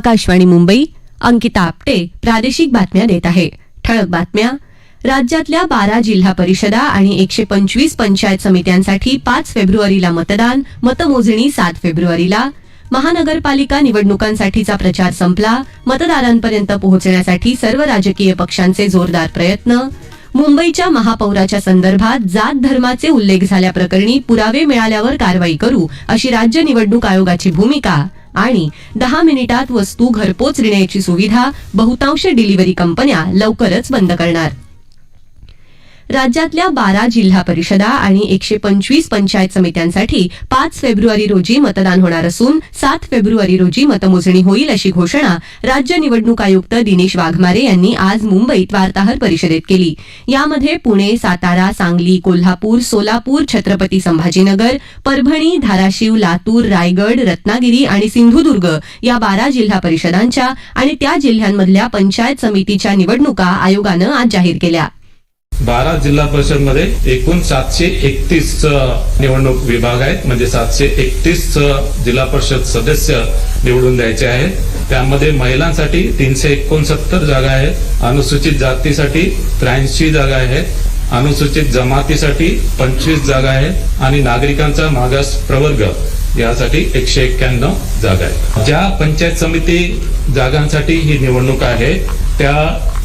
आकाशवाणी मुंबई अंकिता आपटे प्रादेशिक बातम्या देत आहे. ठळक बातम्या. राज्यातल्या बारा जिल्हा परिषदा आणि एकशे पंचवीस पंचायत समित्यांसाठी पाच फेब्रुवारीला मतदान मतमोजणी सात फेब्रुवारीला. महानगरपालिका निवडणुकांसाठीचा प्रचार संपला. मतदारांपर्यंत पोहोचण्यासाठी सर्व राजकीय पक्षांचे जोरदार प्रयत्न. मुंबईच्या महापौराच्या संदर्भात जात धर्माचे उल्लेख झाल्याप्रकरणी पुरावे मिळाल्यावर कारवाई करू अशी राज्य निवडणूक आयोगाची भूमिका. आणि दहा मिनिटात वस्तू घरपोच देण्याची सुविधा बहुतांश डिलिव्हरी कंपन्या लवकरच बंद करणार. राज्यातल्या बारा जिल्हा परिषदा आणि एकशे पंचवीस पंचायत समित्यांसाठी पाच फेब्रुवारी रोजी मतदान होणार असून सात फेब्रुवारी रोजी मतमोजणी होईल अशी घोषणा राज्य निवडणूक आयुक्त दिनेश वाघमारे यांनी आज मुंबईत वार्ताहर परिषदेत केली. यामध्ये पुणे सातारा सांगली कोल्हापूर सोलापूर छत्रपती संभाजीनगर परभणी धाराशिव लातूर रायगड रत्नागिरी आणि सिंधुदुर्ग या बारा जिल्हा परिषदांच्या आणि त्या जिल्ह्यांमधल्या पंचायत समितीच्या निवडणुका आयोगानं आज जाहीर केल्या. बारा जिल्हा परिषदमध्ये एकूण सातशे एकतीस निवडणूक विभाग आहेत. म्हणजे सातशे एकतीस जिल्हा परिषद सदस्य निवडून द्यायचे आहेत. त्यामध्ये महिलांसाठी तीनशे एकोणसत्तर जागा आहेत. अनुसूचित जातीसाठी त्र्याऐंशी जागा आहेत. अनुसूचित जमातीसाठी पंचवीस जागा आहेत. आणि नागरिकांचा मागास प्रवर्ग यासाठी एकशे एक्क्याण्णव जागा आहेत. ज्या पंचायत समिती जागांसाठी ही निवडणूक आहे त्या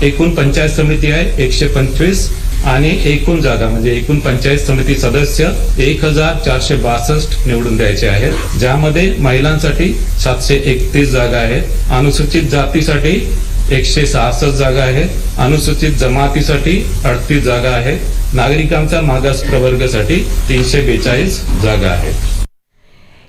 एकूण पंचायत समिती आहे एकशे पंचवीस आणि एकूण जागा म्हणजे एकूण पंचायत समिती सदस्य एक हजार चारशे बासष्ट निवडून द्यायचे आहेत. ज्यामध्ये महिलांसाठी सातशे एकतीस जागा आहेत. अनुसूचित जातीसाठी एकशे सहासष्ट जागा आहेत. अनुसूचित जमातीसाठी अडतीस जागा आहेत. नागरिकांचा मागास प्रवर्गासाठी तीनशे बेचाळीस जागा आहेत.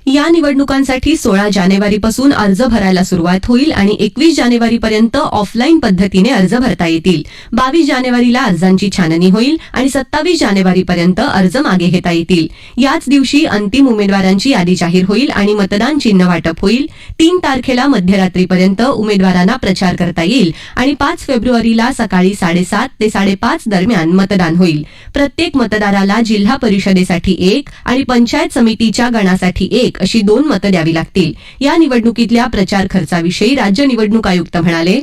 या निवडणुकांसाठी सोळा जानेवारीपासून अर्ज भरायला सुरुवात होईल आणि एकवीस जानेवारीपर्यंत ऑफलाईन पद्धतीने अर्ज भरता येतील. बावीस जानेवारीला अर्जांची छाननी होईल आणि सत्तावीस जानेवारीपर्यंत अर्ज मागे घेता येतील. याच दिवशी अंतिम उमेदवारांची यादी जाहीर होईल आणि मतदान चिन्ह वाटप होईल. तीन तारखेला मध्यरात्रीपर्यंत उमेदवारांना प्रचार करता येईल आणि पाच फेब्रुवारीला सकाळी साडेसात ते साडेपाच दरम्यान मतदान होईल. प्रत्येक मतदाराला जिल्हा परिषदेसाठी एक आणि पंचायत समितीच्या गणासाठी एक अशी दोन मतं द्यावी लागतील. या निवडणुकीतल्या प्रचार खर्चाविषयी राज्य निवडणूक आयुक्त म्हणाले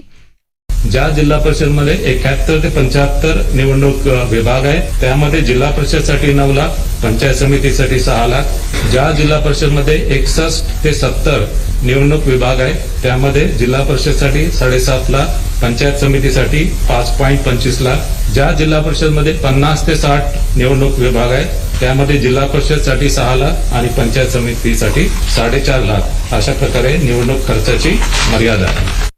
ज्या जिल्हा परिषदमध्ये एकाहत्तर ते पंच्याहत्तर निवडणूक विभाग आहेत त्यामध्ये जिल्हा परिषदसाठी नऊ लाख पंचायत समितीसाठी सहा लाख. ज्या जिल्हा परिषदमध्ये एकसष्ट ते सत्तर निवडणूक विभाग आहे त्यामध्ये जिल्हा परिषदसाठी साडेसात लाख पंचायत समितीसाठी पाच पॉईंट पंचवीस लाख. ज्या जिल्हा परिषदमध्ये पन्नास ते साठ निवडणूक विभाग आहेत त्यामध्ये जिल्हा परिषदसाठी सहा लाख आणि पंचायत समितीसाठी साडेचार लाख. अशा प्रकारे निवडणूक खर्चाची मर्यादा आहे.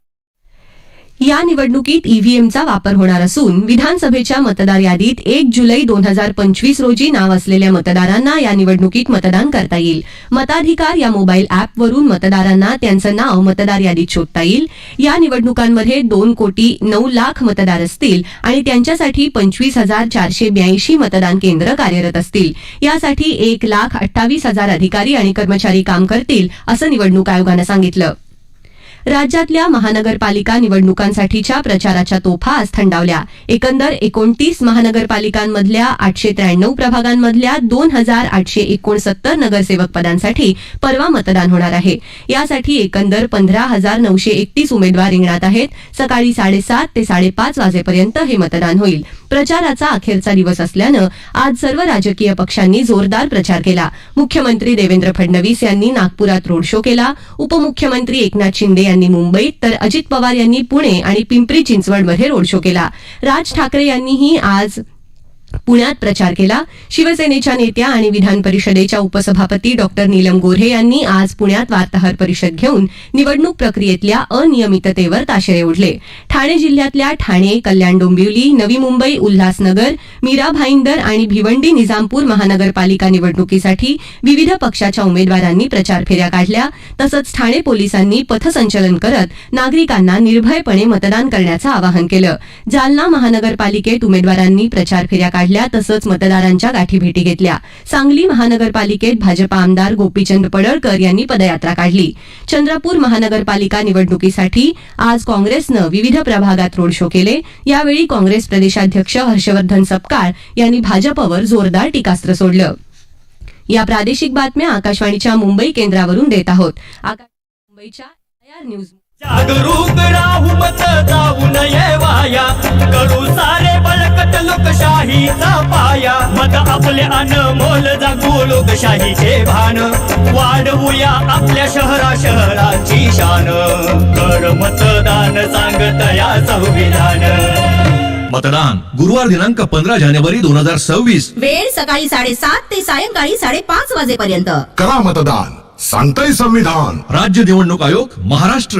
या निवडणुकीत ईव्हीएमचा वापर होणार असून विधानसभेच्या मतदार यादीत एक जुलै दोन हजार पंचवीस रोजी नाव असलेल्या मतदारांना या निवडणुकीत मतदान करता येईल. मताधिकार या मोबाईल ऍपवरून मतदारांना त्यांचं नाव मतदार यादीत शोधता येईल. या निवडणुकांमध्ये दोन कोटी नऊ लाख मतदार असतील आणि त्यांच्यासाठी पंचवीस हजार चारशे ब्याऐंशी मतदान केंद्र कार्यरत असतील. यासाठी एक लाख अठ्ठावीस हजार अधिकारी आणि कर्मचारी काम करतील असं निवडणूक आयोगानं सांगितलं. राज्यातल्या महानगरपालिका निवडणुकांसाठीच्या प्रचाराच्या तोफा आज थंडावल्या. एकंदर एकोणतीस महानगरपालिकांमधल्या आठशे त्र्याण्णव प्रभागांमधल्या दोन हजार आठशे एकोणसत्तर नगरसेवक पदांसाठी परवा मतदान होणार आहे. यासाठी एकंदर पंधरा हजार नऊशे एकतीस उमेदवार रिंगणात आहेत. सकाळी साडेसात ते साडेपाच वाजेपर्यंत हे मतदान होईल. प्रचाराचा अखेरचा दिवस असल्यानं आज सर्व राजकीय पक्षांनी जोरदार प्रचार केला. मुख्यमंत्री देवेंद्र फडणवीस यांनी नागपुरात रोड शो केला. उपमुख्यमंत्री एकनाथ शिंदे यांनी मुंबईत तर अजित पवार यांनी पुणे आणि पिंपरी चिंचवडमध्ये रोड शो केला. राज ठाकरे यांनीही आज पुण्यात प्रचार केला. शिवसेनेच्या नेत्या आणि विधान परिषदेच्या उपसभापती डॉक्टर नीलम गोऱ्हे यांनी आज पुण्यात वार्ताहर परिषद घेऊन निवडणूक प्रक्रियेतल्या अनियमिततेवर ताशेरे ओढले. ठाणे जिल्ह्यातल्या ठाणे कल्याण डोंबिवली नवी मुंबई उल्हासनगर मीरा भाईंदर आणि भिवंडी निजामपूर महानगरपालिका निवडणुकीसाठी विविध पक्षाच्या उमेदवारांनी प्रचार फेऱ्या काढल्या. तसंच ठाणे पोलिसांनी पथसंचलन करत नागरिकांना निर्भयपणे मतदान करण्याचं आवाहन केलं. जालना महानगरपालिकेत उमेदवारांनी प्रचार फेऱ्या काढल्या. तसंच मतदारांच्या गाठीभेटी घेतल्या. सांगली महानगरपालिकेत भाजपा आमदार गोपीचंद पडळकर यांनी पदयात्रा काढली. चंद्रपूर महानगरपालिका निवडणुकीसाठी आज काँग्रेसनं विविध प्रभागात रोड शो केले. यावेळी काँग्रेस प्रदेशाध्यक्ष हर्षवर्धन सपकाळ यांनी भाजपवर जोरदार टीकास्त्र सोडलं. या प्रादेशिक बातम्या आकाशवाणीच्या मुंबई केंद्रावरून देत आहोत. मुंबईच्या न्यूज जागरूक राहू मत जाऊ नये वाया. करू सारे बळकट लोकशाहीचा पाया. मत आपले अनमोल जागू लोकशाहीचे भान. वाढवूया आपल्या शहरा शहराची शान. कर मतदान सांगत या संविधान. मतदान गुरुवार दिनांक पंधरा जानेवारी दोन हजार सव्वीस. वेळ सकाळी साडेसात ते सायंकाळी साडेपाच वाजेपर्यंत. करा मतदान. सांगतंय संविधान. राज्य निवडणूक आयोग महाराष्ट्र.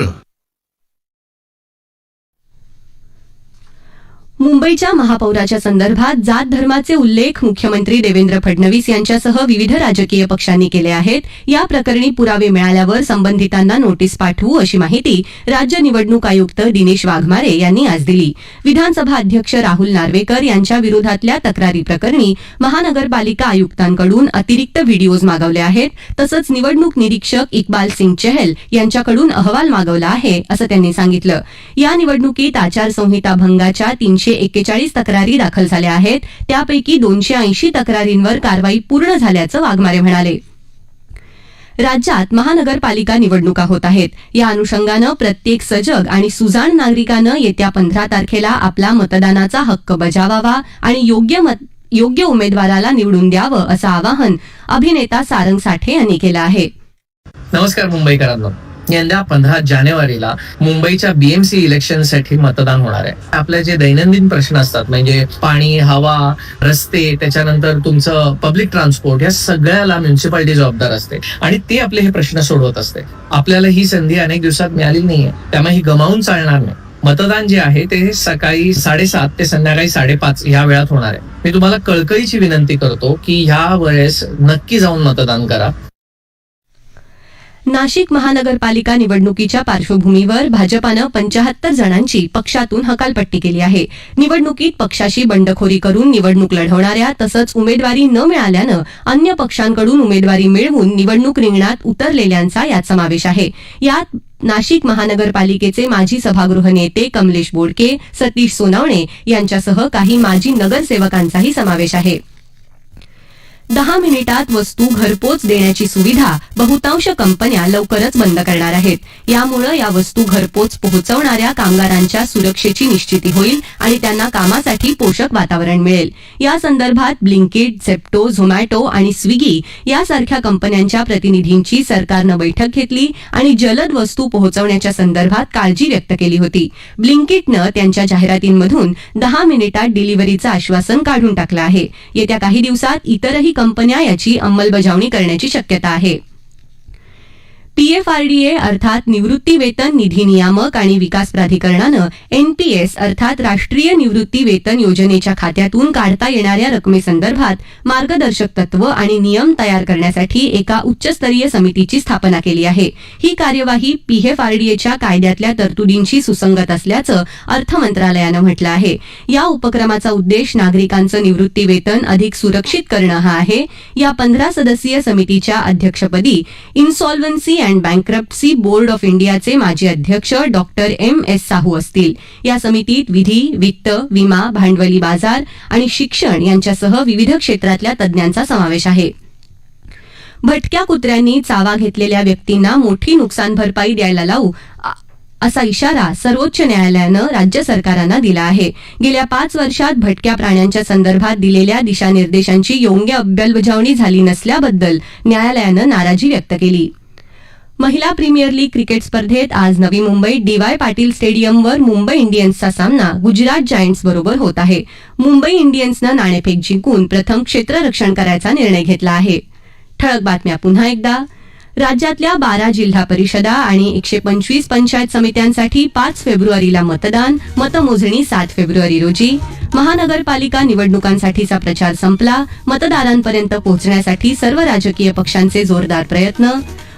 मुंबईच्या महापौराच्या संदर्भात जात धर्माचे उल्लेख मुख्यमंत्री देवेंद्र फडणवीस यांच्यासह विविध राजकीय पक्षांनी केले आहेत. या प्रकरणी पुरावे मिळाल्यावर संबंधितांना नोटीस पाठवू अशी माहिती राज्य निवडणूक आयुक्त दिनेश वाघमारे यांनी आज दिली. विधानसभा अध्यक्ष राहुल नार्वेकर यांच्या विरोधातल्या तक्रारी प्रकरणी महानगरपालिका आयुक्तांकडून अतिरिक्त व्हिडिओज मागवले आहेत. तसंच निवडणूक निरीक्षक इक्बाल सिंग चहल यांच्याकडून अहवाल मागवला आहे असं त्यांनी सांगितलं. या निवडणुकीत आचारसंहिता भंगाच्या तीनशे एक्केचाळीस तक्रारी दाखल झाल्या आहेत. त्यापैकी दोनशे ऐंशी तक्रारींवर कारवाई पूर्ण झाल्याचं वाघमारे म्हणाले. राज्यात महानगरपालिका निवडणुका होत आहेत. या अनुषंगानं प्रत्येक सजग आणि सुजाण नागरिकानं येत्या पंधरा तारखेला आपला मतदानाचा हक्क बजावावा आणि योग्य मत योग्य उमेदवाराला निवडून द्यावं असं आवाहन अभिनेता सारंग साठे यांनी केलं आहे. नमस्कार मुंबईकरांना यंदा पंधरा जानेवारीला मुंबईच्या बीएमसी इलेक्शनसाठी मतदान होणार आहे. आपले जे दैनंदिन प्रश्न असतात म्हणजे पाणी हवा रस्ते त्याच्यानंतर तुमचं पब्लिक ट्रान्सपोर्ट या सगळ्याला म्युन्सिपाल्टी जबाबदार असते. आणि ते आपले हे प्रश्न सोडवत असते. आपल्याला ही संधी अनेक दिवसात मिळाली नाहीये. त्यामुळे ही गमावून चालणार नाही. मतदान जे आहे ते सकाळी साडेसात ते संध्याकाळी साडेपाच या वेळात होणार आहे. मी तुम्हाला कळकळीची विनंती करतो की ह्या वेळेस नक्की जाऊन मतदान करा. नाशिक महानगरपालिका निवडणुकीच्या पार्श्वभूमीवर भाजपानं पंचाहत्तर जणांची पक्षातून हकालपट्टी केली आहे. निवडणुकीत पक्षाशी बंडखोरी करून निवडणूक लढवणाऱ्या तसंच उमेदवारी न मिळाल्यानं अन्य पक्षांकडून उमेदवारी मिळवून निवडणूक रिंगणात उतरलेल्यांचा यात समावेश आहे. यात नाशिक महानगरपालिकेचे माजी सभागृह नेते कमलेश बोडके सतीश सोनावणे यांच्यासह काही माजी नगरसेवकांचाही समावेश आहे. दहा मिनिटात वस्तू घरपोच देण्याची सुविधा बहुतांश कंपन्या लवकरच बंद करणार आहेत. यामुळे या वस्तू घरपोच पोहोचवणाऱ्या कामगारांच्या सुरक्षेची निश्चिती होईल आणि त्यांना कामासाठी पोषक वातावरण मिळेल. या संदर्भात ब्लिंकिट झेप्टो झोमॅटो आणि स्विगी यासारख्या कंपन्यांच्या प्रतिनिधींची सरकारनं बैठक घेतली आणि जलद वस्तू पोहोचवण्याच्या संदर्भात काळजी व्यक्त केली होती. ब्लिंकिटनं त्यांच्या जाहिरातींमधून दहा मिनिटात डिलिव्हरीचं आश्वासन काढून टाकलं आहे. येत्या काही दिवसात इतरही कंपन्या याची अंमलबजावणी करण्याची शक्यता आहे. पीएफआरडीए अर्थात निवृत्ती वेतन निधी नियामक आणि विकास प्राधिकरणानं एनपीएस अर्थात राष्ट्रीय निवृत्ती वेतन योजनेच्या खात्यातून काढता येणाऱ्या रकमेसंदर्भात मार्गदर्शक तत्व आणि नियम तयार करण्यासाठी एका उच्चस्तरीय समितीची स्थापना केली आहे. ही कार्यवाही पीएफआरडीएच्या कायद्यातल्या तरतुदींशी सुसंगत असल्याचं अर्थ मंत्रालयानं म्हटलं आहे. या उपक्रमाचा उद्देश नागरिकांचं निवृत्ती वेतन अधिक सुरक्षित करणं हा आहे. या पंधरा सदस्यीय समितीच्या अध्यक्षपदी insolvency and bankruptcy board of इंडियाचे माजी अध्यक्ष डॉक्टर एम एस साहू असतील. या समितीत विधी वित्त विमा भांडवली बाजार आणि शिक्षण यांच्यासह विविध क्षेत्रातल्या तज्ज्ञांचा समावेश आहे. भटक्या कुत्र्यांनी चावा घेतलेल्या व्यक्तींना मोठी नुकसान भरपाई द्यायला लावू असा इशारा सर्वोच्च न्यायालयानं राज्य सरकारांना दिला आहे. गेल्या पाच वर्षात भटक्या प्राण्यांच्या संदर्भात दिलेल्या दिशानिर्देशांची योग्य अंमलबजावणी झाली नसल्याबद्दल न्यायालयानं नाराजी व्यक्त केली. महिला प्रीमियर लीग क्रिकेट स्पर्धेत आज नवी मुंबईत डीवाय पाटील स्टेडियमवर मुंबई इंडियन्सचा सामना गुजरात जायंट्स बरोबर होत आहे. मुंबई इंडियन्सनं नाणेफेक जिंकून प्रथम क्षेत्ररक्षण करायचा निर्णय घेतला आहे. ठळक बातम्या पुन्हा एकदा. राज्यातल्या बारा जिल्हा परिषदा आणि एकशे पंचवीस पंचायत समित्यांसाठी पाच फेब्रुवारीला मतदान मतमोजणी सात फेब्रुवारी रोजी. महानगरपालिका निवडणुकांसाठीचा प्रचार संपला मतदारांपर्यंत पोहोचण्यासाठी सर्व राजकीय पक्षांचे जोरदार प्रयत्न.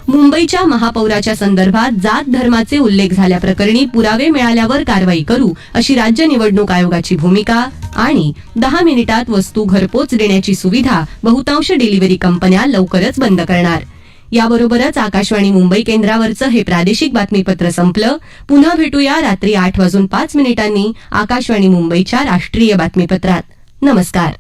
मुंबईच्या महापौराच्या संदर्भात जात धर्माचे उल्लेख झाल्याप्रकरणी पुरावे मिळाल्यावर कारवाई करू अशी राज्य निवडणूक आयोगाची भूमिका आणि दहा मिनिटात वस्तू घरपोच देण्याची सुविधा बहुतांश डिलिव्हरी कंपन्या लवकरच बंद करणार. याबरोबरच आकाशवाणी मुंबई केंद्रावरचं हे प्रादेशिक बातमीपत्र संपलं. पुन्हा भेटूया रात्री आठ वाजून पाच मिनिटांनी आकाशवाणी मुंबईच्या राष्ट्रीय बातमीपत्रात. नमस्कार.